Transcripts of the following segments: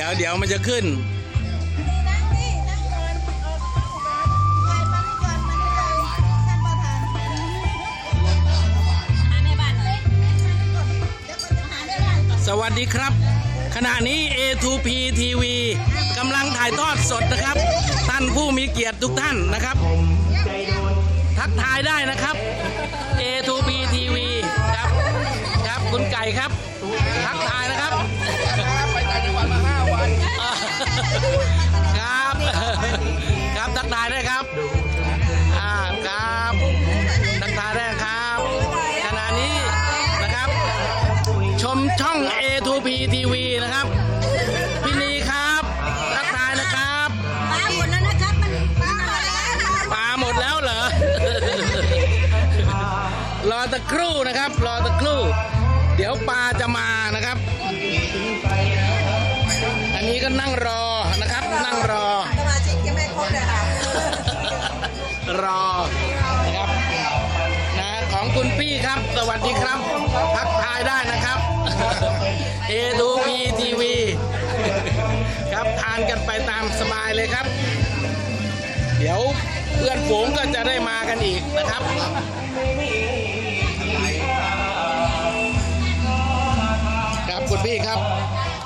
ดี๋ยวเดี๋ยวมันจะขึ้น สวัสดีครับ ขณะนี้ A2P TV กำลังถ่ายทอดสดนะครับ ท่านผู้มีเกียรติทุกท่านนะครับ ทักทายได้นะครับ A2P TV ครับ ครับคุณไก่ครับ ทักทายนะครับ A2P TV นะครับพี่นีครับทักทายนะครับปลาหมดแล้วนะครับมันปลาหมดแล้วปลาหมดแล้วเหรอ รอตะครู่นะครับ รอตะครู่ เดี๋ยวปลาจะมานะครับ อันนี้ก็นั่งรอนะครับ นั่งรอ สมาชิกยังไม่ครบเลยค่ะรอนะครับนะของคุณพี่ครับ สวัสดีครับ ทักทายได้นะครับ a 2 p TV ครับทานกันไปตามสบายเลยครับ เดี๋ยวเพื่อนฝูงก็จะได้มากันอีกนะครับครับคุณพี่ครับ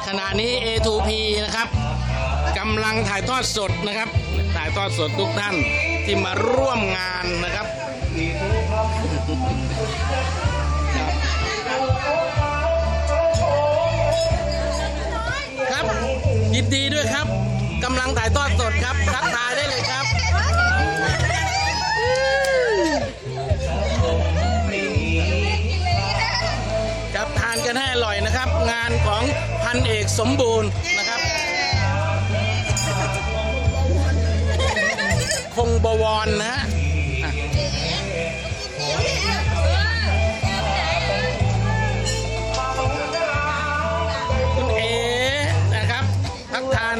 ขณะนี้ A2P นะครับกำลังถ่ายทอดสดนะครับ ถ่ายทอดสดทุกท่านที่มาร่วมงานนะครับ ยินดีด้วยครับกำลังถ่ายทอดสดครับทักทายได้เลยครับครับทานกันให้อร่อยนะครับ งานของพันเอกสมบูรณ์นะครับ คงบวรนะฮะ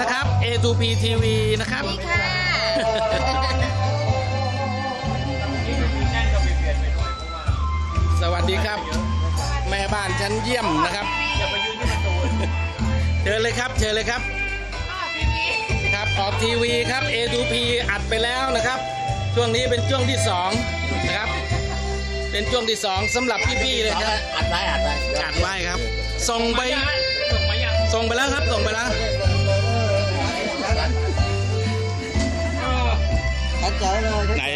นะครับ A2P TV นะครับสวัสดีครับ แม่บ้านชั้นเยี่ยมนะครับเชิญเลยครับเชิญเลยครับครับออกทีวีครับ A2P อัดไปแล้วนะครับ ช่วงนี้เป็นช่วงที่สองนะครับ เป็นช่วงที่สองสำหรับพี่ๆเลยครับอัดไว้อัดไว้อัดไว้ครับ ส่งไปส่งไปแล้วครับส่งไปแล้ว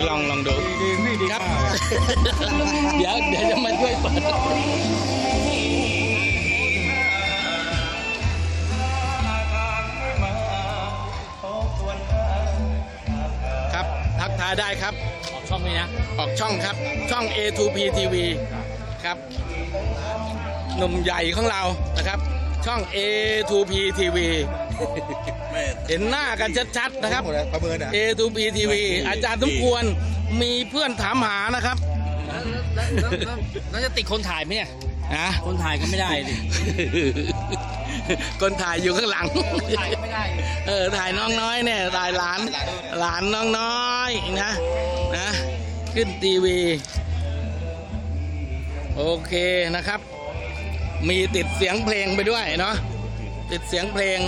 ลองลองดูครับ เดี๋ยวเดี๋ยวจะมาช่วยเปิดครับทักทายได้ครับ ออกช่องนี้นะ ออกช่องครับ ช่อง A2P TV ครับ หนุ่มใหญ่ของเรานะครับ ช่อง A2P TV เห็นหน้ากันชัดๆนะครับ ประเมินอะ A2P TV อาจารย์สมควรมีเพื่อนถามหานะครับแล้วจะติดคนถ่ายไหมเนี่ยนะคนถ่ายก็ไม่ได้ดิคนถ่ายอยู่ข้างหลังถ่ายก็ไม่ได้ เออถ่ายน้องน้อยเนี่ยถ่ายหลานหลานน้องน้อยนะนะขึ้นทีวี โอเคนะครับ มีติดเสียงเพลงไปด้วยเนาะติดเสียงเพลง